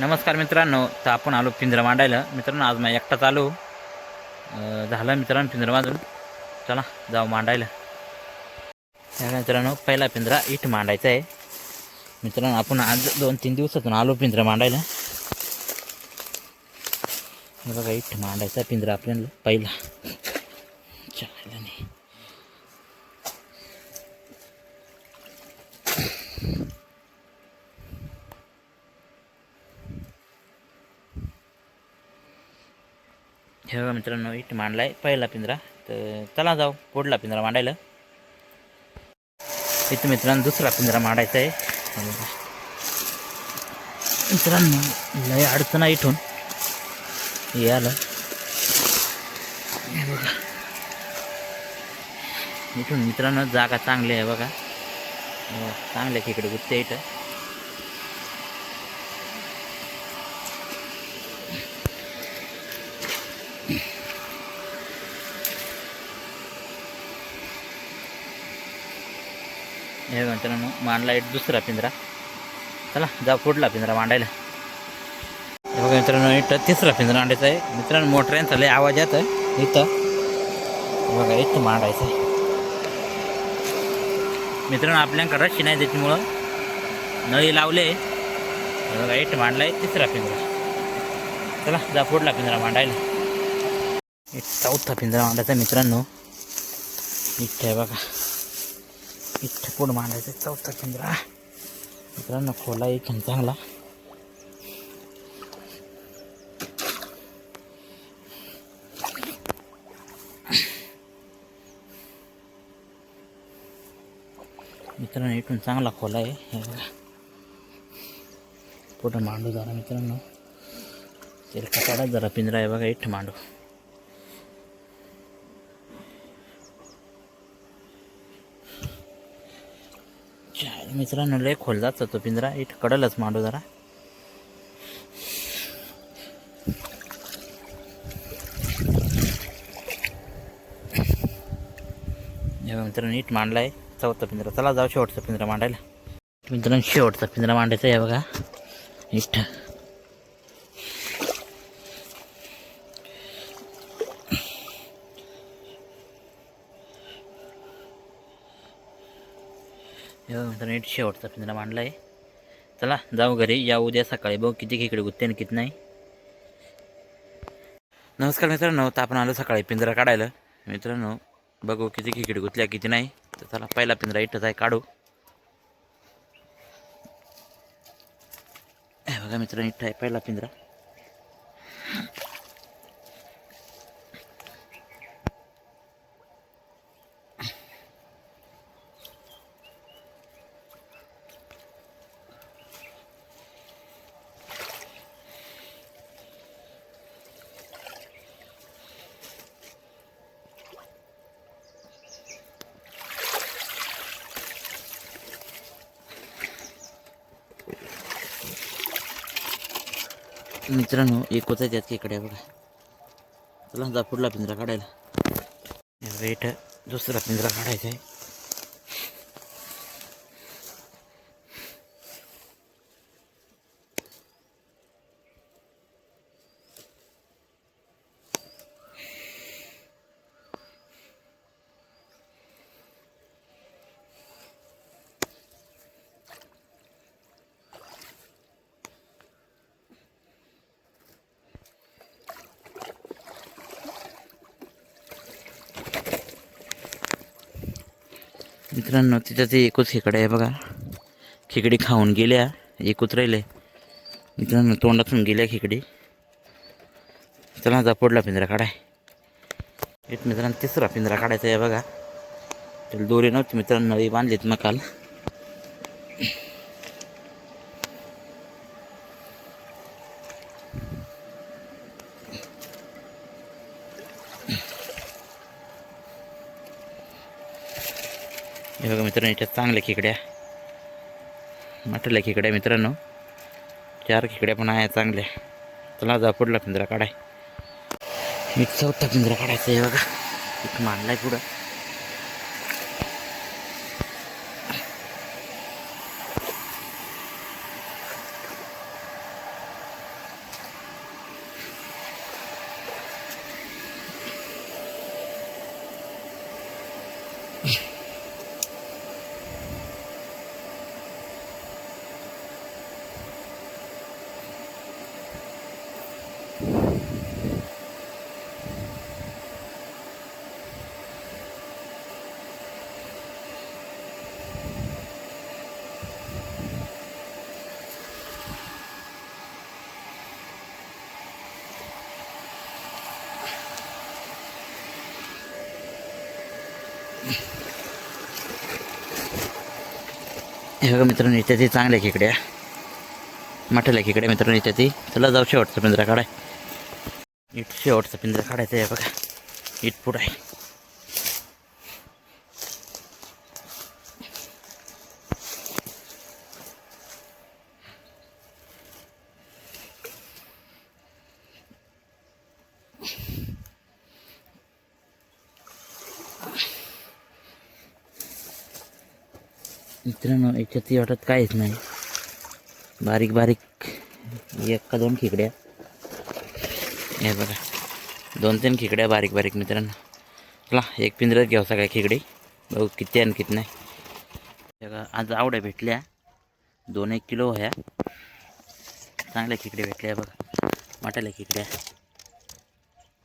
नमस्कार मित्रांनो तर आपण आलो पिंजरा मांडायला. मित्रांनो आज मी एकटाच आलो. झालं मित्रांनो पिंजरा मांडून. चला जाऊ मांडायला. मित्रांनो पहिला पिंजरा इट मांडायचा आहे. मित्रांनो आपण आज दोन तीन दिवसातून आलो पिंजरा मांडायला. बघा इट मांडायचा आहे पिंजरा आपल्याला पहिला. हे बघा मित्रांनो इट मांडला आहे पहिला पिंजरा. तर चला जाऊ पुढला पिंजरा मांडायला. इथं मित्रांनो दुसरा पिंजरा मांडायचा आहे. मित्रांनो लय अडचण आहे इथून. हे आलं. हे बघा. इथून मित्रांनो जागा चांगली आहे बघा. हो, बघा, चांगल्या खेकडे गुत्ते इथं. हे मित्रांनो मांडला एक दुसरा पिंजरा. चला जा पुढला पिंजरा मांडायला. हे बघा मित्रांनो इथं तिसरा पिंजरा मांडायचा आहे. मित्रांनो मोटऱ्यांचा लय आवाज येतं इथं. बघा इथं मांडायचं आहे. मित्रांनो आपल्याकडं रशी नाही त्याच्यामुळं. नळी लावले. बघा इथं मांडला आहे तिसरा पिंजरा. चला जा पुढला पिंजरा मांडायला. एक चौथा पिंजरा मांडायचा आहे मित्रांनो. इथं आहे बघा. इथं पुढं मांडायचं चौथा पिंजरा मित्रांनो खोला इथून चांगला. मित्रांनो इथून चांगला खोला आहे. पुढं मांडू जरा मित्रांनो. तेल काढा जरा पिंजरा आहे बघा इथं मांडू. मित्रांनो लय खोल जात तो पिंजरा. इथं कडलच मांडू जरा. मित्रांनो नीट मांडला आहे चौथा पिंजरा. चला जाऊ शेवटचा पिंजरा मांडायला. मित्रांनो शेवटचा पिंजरा मांडायचा आहे बघा. इथं मित्रांनो नीट शेवटचा पिंजरा मांडला आहे चला जाऊ घरी. या उद्या सकाळी बघू किती खेकडे गुत्ते आणि किती नाही. नमस्कार मित्रांनो तर आपण आलो सकाळी पिंजरा काढायला. मित्रांनो बघू किती खेकडे गुतल्या किती नाही. तर चला पहिला पिंजरा इथंच आहे काढू. हे बघा मित्रांनो इथं आहे पहिला पिंजरा. मित्रांनो एक आहे त्यात केकड्या बघा. चला जा पुढला पिंजरा काढायला. रेट दुसरा पिंजरा काढायचा आहे. मित्रांनो तिथं ते एकच खेकडा आहे बघा. खेकडी खाऊन गेल्या एकूच राहिले. मित्रांनो तोंडातून गेल्या खेकडी. चला जापोडला पुढला पिंजरा काढाय. एक मित्रांनो तिसरा पिंजरा काढायचा आहे बघा. त्याला दोरी नव्हती मित्रांनो नळी बांधलीत मग काल हे बघा मित्रांनो याच्यात चांगल्या खेकड्या. मोठ्या खेकड्या मित्रांनो चार खेकड्या पण आहे चांगल्या. चला जा पुढला पिंजरा काढाय. मी चौथा पिंजरा काढायचा आहे बघा. इथं मांडलाय पुढं. हे बघा मित्रांनो याच्यात चांगल्या खेकड्या. मोठ्याल्या खेकड्या मित्रांनो याच्यात चला जाऊ शेवटचा पिंजरा काढाय. इट शेवटचा पिंजरा काढायचा आहे बघा. इट पुढं आहे. मित्रांनो याच्यात वाटत काहीच नाही. बारीक बारीक एक का दोन खेकड्या. हे बघा दोन तीन खेकड्या बारीक बारीक मित्रांनो. चला एक पिंजऱ्यात घ्यावं सगळ्या खेकडे. बघू किती आणि किती नाही. बघा, आज आवड्या भेटल्या. दोन एक किलो ह्या. चांगल्या खेकड्या भेटल्या बघा. मोठ्याल्या खेकड्या.